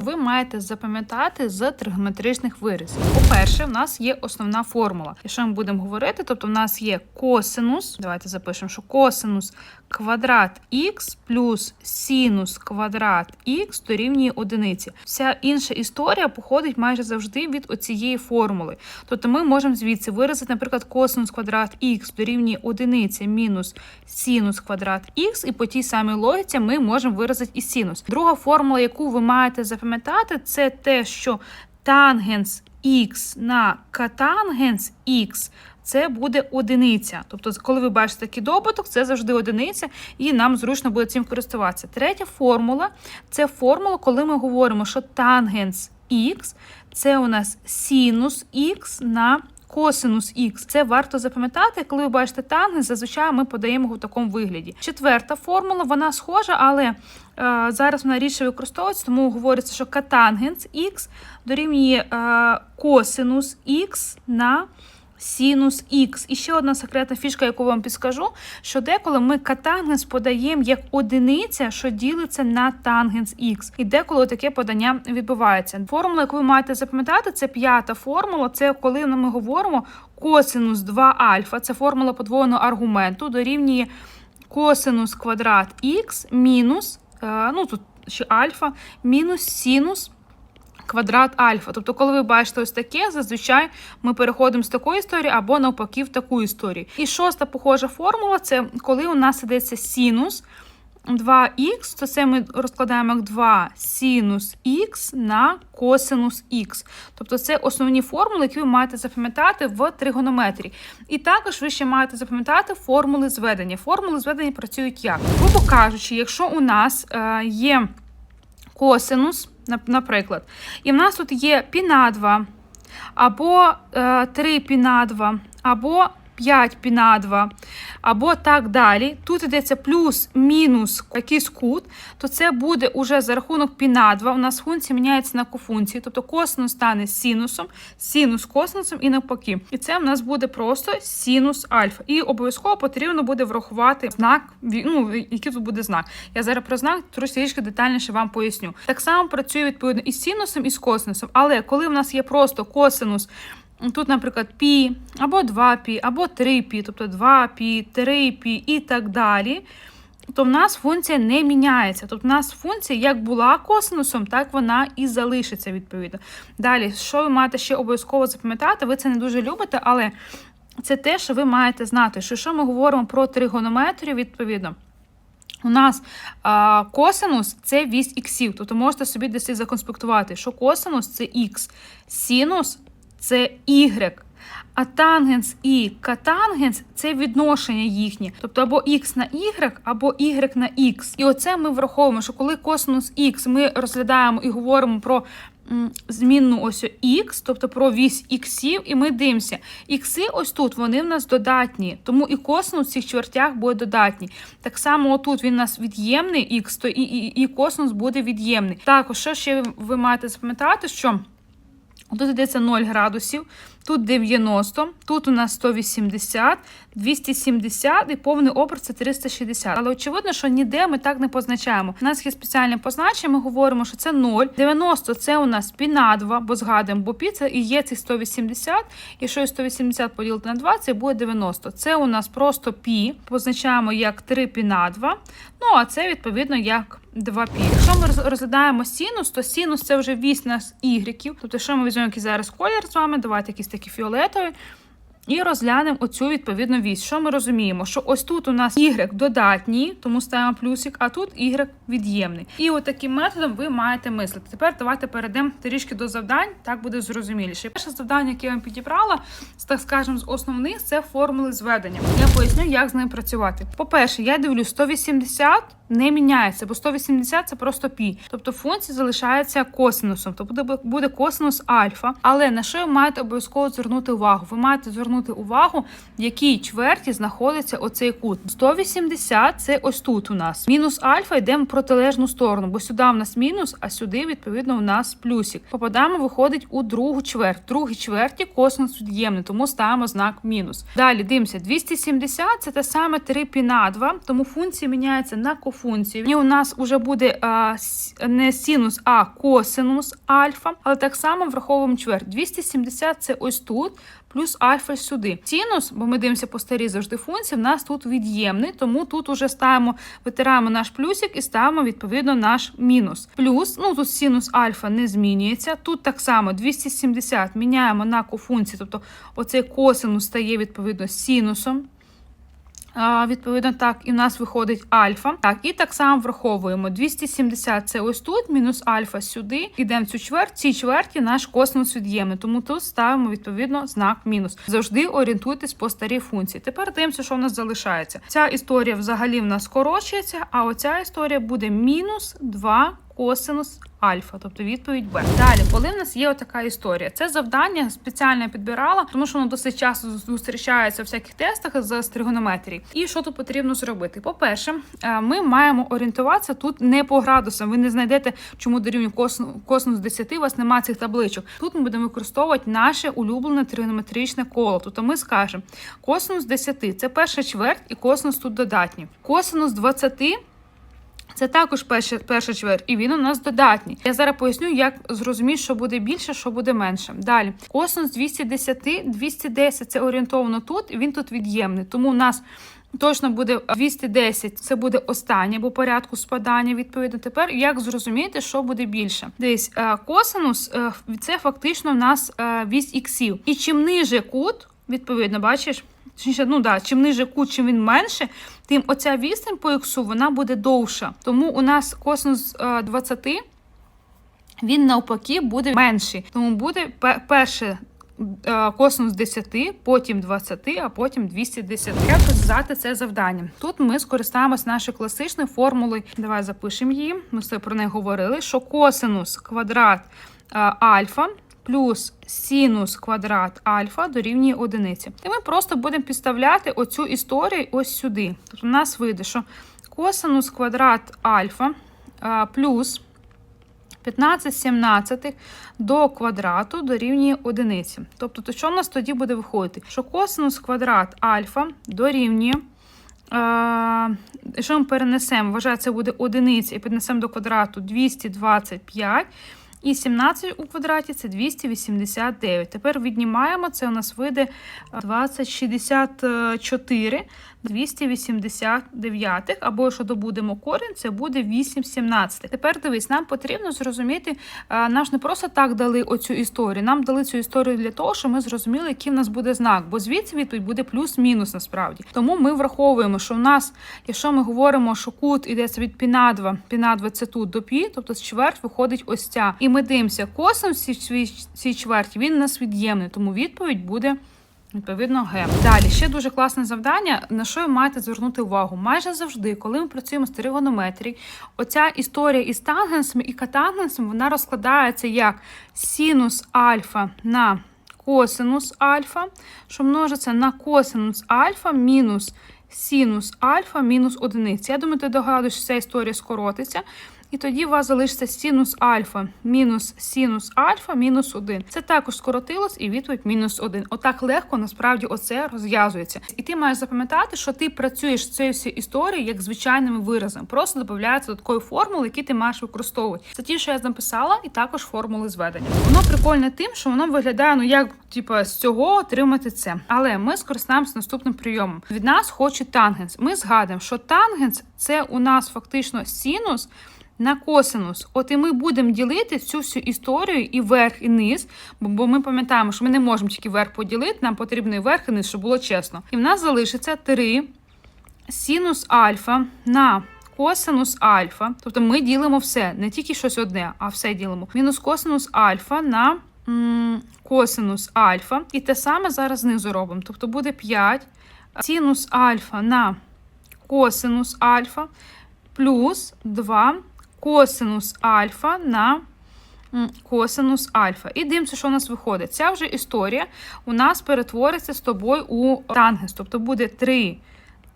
ви маєте запам'ятати з тригонометричних виразів. По-перше, в нас є основна формула. І що ми будемо говорити, тобто в нас є косинус. Давайте запишемо, що косинус квадрат х плюс синус квадрат х дорівнює одиниці. Вся інша історія походить майже завжди від оцієї формули. Тобто ми можемо звідси виразити, наприклад, косинус квадрат х дорівнює одиниці мінус синус квадрат х, і по тій самій логіці ми можемо виразити і синус. Друга формула, яку ви маєте запам'ятати, це те, що тангенс х на катангенс х це буде одиниця. Тобто, коли ви бачите такий добуток, це завжди одиниця, і нам зручно буде цим користуватися. Третя формула це формула, коли ми говоримо, що тангенс х це у нас синус х на Косинус х. Це варто запам'ятати, коли ви бачите тангенс, зазвичай ми подаємо його в такому вигляді. Четверта формула, вона схожа, але е, зараз вона рідше використовується, тому говориться, що катангенс х дорівнює е, косинус х на синус х. І ще одна секретна фішка, яку вам підскажу, що деколи ми катангенс подаємо як одиниця, що ділиться на тангенс х. І деколи таке подання відбувається. Формула, яку ви маєте запам'ятати, це п'ята формула. Це коли ми говоримо косинус 2 альфа. Це формула подвоєного аргументу, дорівнює косинус квадрат х мінус, е, ну тут ще альфа, мінус синус квадрат альфа. Тобто, коли ви бачите ось таке, зазвичай ми переходимо з такої історії або навпаки в таку історію. І шоста похожа формула це коли у нас ідеться синус 2х, то це ми розкладаємо як 2 синус х на косинус х. Тобто це основні формули, які ви маєте запам'ятати в тригонометрії. І також ви ще маєте запам'ятати формули зведення. Формули зведення працюють як? Грубо кажучи, якщо у нас е, є косинус, наприклад. І в нас тут є пі на 2, або е, 3 пі на 2, або 5 пі на 2, або так далі. Тут йдеться плюс-мінус якийсь кут, то це буде уже за рахунок пі на 2. У нас функція міняється на кофункції, тобто косинус стане синусом, синус косинусом і навпаки. І це в нас буде просто синус альфа. І обов'язково потрібно буде врахувати знак, ну, який тут буде знак. Я зараз про знак трішки детальніше вам поясню. Так само працює відповідно і з синусом, і з косинусом. Але коли в нас є просто косинус. Тут, наприклад, пі, або 2 пі, або 3 пі, тобто 2 пі, 3 пі і так далі, то в нас функція не міняється. Тобто в нас функція як була косинусом, так вона і залишиться відповідно. Далі, що ви маєте ще обов'язково запам'ятати, ви це не дуже любите, але це те, що ви маєте знати, що що ми говоримо про тригонометрію, відповідно. У нас а, косинус це вісь іксів, тобто можете собі десь законспектувати, що косинус це х, синус це y. А тангенс і катангенс це відношення їхні. Тобто або x на y, або y на x. І оце ми враховуємо, що коли косинус x ми розглядаємо і говоримо про змінну ось x, тобто про вісь іксів, і ми дивимося. Ікси ось тут, вони в нас додатні, тому і косинус в цих чвертях буде додатній. Так само отут він у нас від'ємний х, то і, і, і косинус буде від'ємний. Також, що ще ви маєте запам'ятати, що Тут йдеться 0 градусів, тут 90, тут у нас 180, 270 і повний оберт це 360. Але очевидно, що ніде ми так не позначаємо. У нас є спеціальне позначення, ми говоримо, що це 0. 90 це у нас пі на 2, бо згадуємо, бо пі це і є ці 180. І що 180 поділити на 2, це буде 90. Це у нас просто пі, позначаємо як 3 пі на 2. Ну, а це відповідно як 2 пі. Якщо ми розглядаємо синус, то синус це вже вісь нас ігреків. Тобто, що ми візьмемо зараз колір з вами, давайте якийсь такий фіолетовий. І розглянемо оцю відповідну вісь. Що ми розуміємо? Що ось тут у нас y додатній, тому ставимо плюсик, а тут y від'ємний. І от таким методом ви маєте мислити. Тепер давайте перейдемо трішки до завдань, так буде зрозуміліше. Перше завдання, яке я вам підібрала, так скажемо, з основних це формули зведення. Я поясню, як з ним працювати. По-перше, я дивлюсь 180 не міняється, бо 180 це просто пі. Тобто функція залишається косинусом, тобто буде буде косинус альфа. Але на що ви маєте обов'язково звернути увагу? Ви маєте звернути увагу, в якій чверті знаходиться оцей кут. 180 це ось тут у нас. Мінус альфа йдемо в протилежну сторону, бо сюди в нас мінус, а сюди, відповідно, у нас плюсик. Попадаємо, виходить у другу чверть. В другій чверті косинус від'ємний, тому ставимо знак мінус. Далі дивимося, 270 це те саме 3 пі на 2, тому функція міняється на кофункцію функцію. І у нас вже буде а, не синус, а косинус альфа. Але так само враховуємо чверть. 270 це ось тут. Плюс альфа сюди. Синус, бо ми дивимося по старій завжди функції, в нас тут від'ємний, тому тут уже ставимо, витираємо наш плюсик і ставимо відповідно наш мінус. Плюс, ну тут синус альфа не змінюється. Тут так само 270 міняємо на кофункції, тобто оцей косинус стає відповідно синусом. Відповідно, так, і в нас виходить альфа. Так, і так само враховуємо. 270 це ось тут, мінус альфа сюди. Ідемо цю чверть. Цій чверті наш косинус від'ємний, тому тут ставимо відповідно знак мінус. Завжди орієнтуйтесь по старій функції. Тепер дивимося, що в нас залишається. Ця історія взагалі в нас скорочується, а оця історія буде мінус 2 косинус альфа, тобто відповідь Б. Далі, коли в нас є отака історія, це завдання спеціально підбирала, тому що воно досить часто зустрічається у всяких тестах з тригонометрії. І що тут потрібно зробити? По-перше, е, ми маємо орієнтуватися тут не по градусам. Ви не знайдете, чому дорівнює косину- косинус 10, у вас немає цих табличок. Тут ми будемо використовувати наше улюблене тригонометричне коло. Тобто ми скажемо косинус 10 це перша чверть, і косинус тут додатній. Косинус 20 це також перша, перша чверть, і він у нас додатній. Я зараз поясню, як зрозуміти, що буде більше, що буде менше. Далі, косинус 210, 210 це орієнтовано тут, він тут від'ємний. Тому у нас точно буде 210, це буде останнє, бо порядку спадання, відповідно. Тепер як зрозуміти, що буде більше? Десь е, косинус е, це фактично в нас е, вісь іксів. І чим ниже кут, відповідно, бачиш? Точніше, ну да, чим ниже кут, чим він менше, тим оця відстань по іксу вона буде довша. Тому у нас косинус е, 20, він навпаки буде менший. Тому буде пе- перше е, косинус 10, потім 20, а потім 210. Як розв'язати це завдання? Тут ми скористаємось нашою класичною формулою. Давай запишемо її. Ми все про неї говорили, що косинус квадрат е, альфа плюс синус квадрат альфа дорівнює одиниці. І ми просто будемо підставляти оцю історію ось сюди. Тобто у нас вийде, що косинус квадрат альфа а, плюс 15 17 до квадрату дорівнює одиниці. Тобто, то що в нас тоді буде виходити? Що косинус квадрат альфа дорівнює. е, Якщо ми перенесемо, вважаю, це буде одиниця і піднесемо до квадрату 225. І 17 у квадраті це 289. Тепер віднімаємо, це у нас вийде 2064 289, або якщо добудемо корінь, це буде 8 17. Тепер дивись, нам потрібно зрозуміти, нам ж не просто так дали оцю історію. Нам дали цю історію для того, щоб ми зрозуміли, який в нас буде знак, бо звідси відповідь буде плюс-мінус насправді. Тому ми враховуємо, що в нас, якщо ми говоримо, що кут йдеться від пі-2, пі-2 це тут до пі, тобто з чверть виходить ось ця. І ми дивимося, цій, цій чверті, він у нас від'ємний, тому відповідь буде. Відповідно, Г. Далі ще дуже класне завдання, на що ви маєте звернути увагу. Майже завжди, коли ми працюємо з тригонометрії, оця історія із тангенсом і катангенсом вона розкладається як синус альфа на косинус альфа, що множиться на косинус альфа мінус синус альфа мінус одиниця. Я думаю, ти догадуєш, що ця історія скоротиться. І тоді у вас залишиться синус альфа мінус синус альфа мінус 1. Це також скоротилось і відповідь мінус 1. Отак легко насправді оце розв'язується. І ти маєш запам'ятати, що ти працюєш з цією всією історією як звичайними виразами. Просто додається додаткові формули, які ти маєш використовувати. Це ті, що я написала, і також формули зведення. Воно прикольне тим, що воно виглядає ну як типу, з цього отримати це. Але ми скористаємося наступним прийомом. Від нас хоче тангенс. Ми згадуємо, що тангенс це у нас фактично синус на косинус. От і ми будемо ділити цю всю історію і верх, і низ, бо, ми пам'ятаємо, що ми не можемо тільки верх поділити, нам потрібно і верх, і низ, щоб було чесно. І в нас залишиться 3 синус альфа на косинус альфа. Тобто ми ділимо все, не тільки щось одне, а все ділимо. Мінус косинус альфа на м, косинус альфа. І те саме зараз знизу робимо. Тобто буде 5 синус альфа на косинус альфа плюс 2 косинус альфа на косинус альфа. І дивимося, що у нас виходить. Ця вже історія у нас перетвориться з тобою у тангенс. Тобто буде 3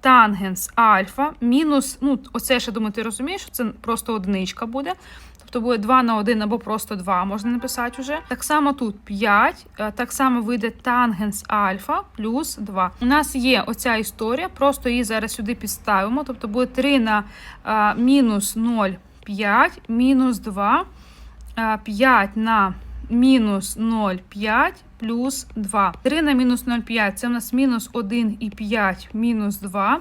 тангенс альфа мінус, ну, оце ще думаю, ти розумієш, що це просто одиничка буде. Тобто буде 2 на 1 або просто 2 можна написати вже. Так само тут 5, е, так само вийде тангенс альфа плюс 2. У нас є оця історія, просто її зараз сюди підставимо. Тобто буде 3 на е, мінус 0. 5 мінус 2, 5 е, на мінус 0,5 плюс 2. 3 на мінус 0,5 це у нас мінус 1 і 5 мінус 2.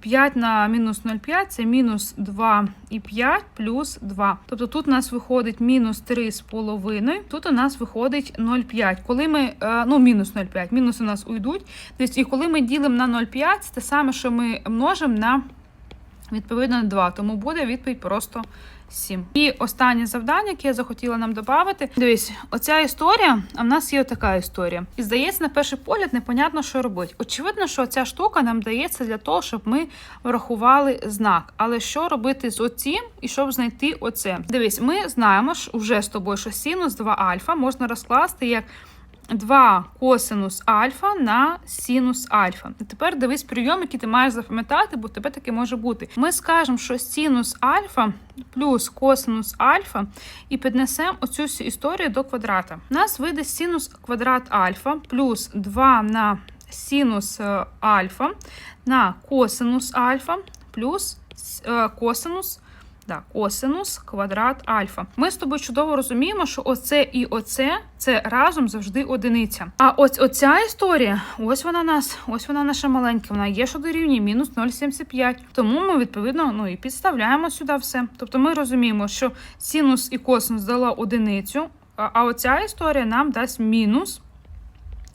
5 на мінус 0,5 це мінус 2 і 5 плюс 2. Тобто тут у нас виходить мінус 3 з половиною, тут у нас виходить 0,5. Коли ми, е, ну мінус 0,5, мінус у нас уйдуть. Тобто, і коли ми ділимо на 0,5, це те саме, що ми множимо на відповідно 2. Тому буде відповідь просто 7. І останнє завдання, яке я захотіла нам додати. Дивись, оця історія, а в нас є така історія. І здається, на перший погляд, непонятно, що робити. Очевидно, що ця штука нам дається для того, щоб ми врахували знак. Але що робити з оцім і щоб знайти оце? Дивись, ми знаємо ж уже з тобою, що синус 2 альфа можна розкласти як 2 косинус альфа на синус альфа. Тепер дивись прийом, який ти маєш запам'ятати, бо тебе таке може бути. Ми скажемо, що синус альфа плюс косинус альфа і піднесемо оцю всю історію до квадрата. У нас вийде синус квадрат альфа плюс 2 на синус е, альфа на косинус альфа плюс е, косинус Да, косинус квадрат альфа. Ми з тобою чудово розуміємо, що оце і оце це разом завжди одиниця. А ось оця історія, ось вона нас, ось вона наша маленька. Вона є, що дорівнює мінус 0,75. Тому ми відповідно ну і підставляємо сюди все. Тобто ми розуміємо, що синус і косинус дала одиницю, а оця історія нам дасть мінус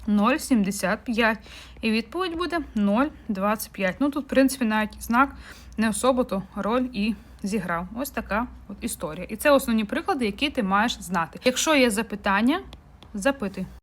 0,75. І відповідь буде 0,25. Ну тут, в принципі, навіть знак не особо то роль і зіграв. Ось така от історія. І це основні приклади, які ти маєш знати. Якщо є запитання, запитуй.